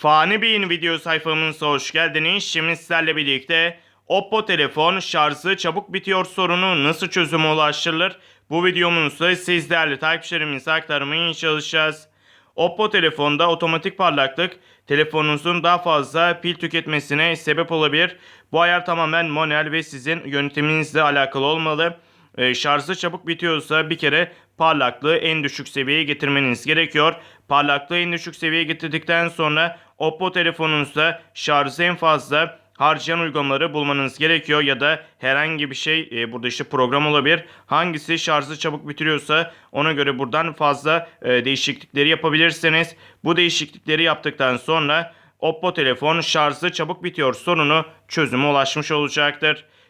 Fani Bey'in video sayfamıza hoş geldiniz. Şimdi sizlerle birlikte Oppo telefon şarjı çabuk bitiyor sorunu nasıl çözüme ulaştırılır? Bu videomuzda siz değerli takipçilerimize aktarmaya çalışacağız. Oppo telefonda otomatik parlaklık telefonunuzun daha fazla pil tüketmesine sebep olabilir. Bu ayar tamamen manuel ve sizin yönetiminizle alakalı olmalı. Ee, şarjı çabuk bitiyorsa bir kere parlaklığı en düşük seviyeye getirmeniz gerekiyor. Parlaklığı en düşük seviyeye getirdikten sonra Oppo telefonunuzda şarjı en fazla harcayan uygulamaları bulmanız gerekiyor ya da herhangi bir şey e, burada işte program olabilir. Hangisi şarjı çabuk bitiriyorsa ona göre buradan fazla e, değişiklikleri yapabilirsiniz. Bu değişiklikleri yaptıktan sonra Oppo telefon şarjı çabuk bitiyor sorunu çözüme ulaşmış olacaktır.